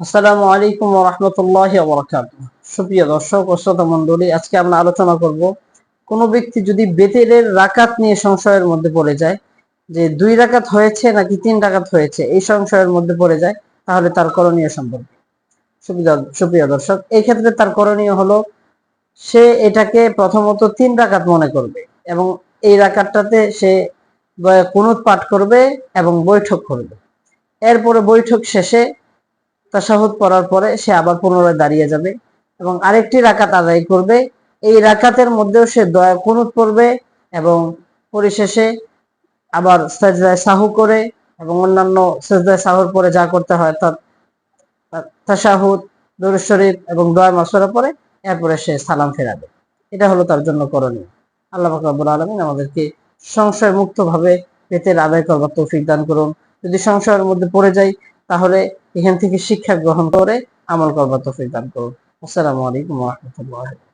আসসালামু আলাইকুম রহমতুল্লাহ বরকাত সুপ্রিয় দর্শক ও শ্রোতা মন্ডলী আজকে আমরা আলোচনা করব কোনো ব্যক্তি যদি বেতেরের রাকাত নিয়ে সংশয়ের মধ্যে পড়ে যায়, যে দুই রাকাত হয়েছে নাকি তিন রাকাত হয়েছে, এই সংশয়ের মধ্যে পড়ে যায়, তাহলে তার করণীয় সম্পর্কে। সুপ্রিয়- দর্শক, এই ক্ষেত্রে তার করণীয় হলো, সে এটাকে প্রথমত তিন রাকাত মনে করবে এবং এই রাকাতটাতে সে কুনুত পাঠ করবে এবং বৈঠক করবে। এরপরে বৈঠক শেষে তাশাহুদ পড়ার পরে সে আবার পুনরায় দাঁড়িয়ে যাবে এবং আরেকটি রাকাত আদায় করবে। এই রাকাতের মধ্যেও সে দয়া কুনুত পড়বে এবং পরিশেষে আবার সাজদায় সাহু করে এবং অন্যান্য সাজদায় সাহুর পরে যা করতে হয় তার তাশাহুদ দরুদ শরীফ এবং দয়া মাসরা পরে এরপরে সে সালাম ফেরাবে। এটা হলো তার জন্য করণীয়। আল্লাহ পাক রব্বুল আলামিন আমাদেরকে সংশয় মুক্ত ভাবে পেতের আদায় করবার তৌফিক দান করুন। যদি সংশয়ের মধ্যে পড়ে যাই তাহলে এখান থেকে শিক্ষা গ্রহণ করে আমল করবার তৌফিক দান করুন। আসসালামু আলাইকুম ওয়া রাহমাতুল্লাহ।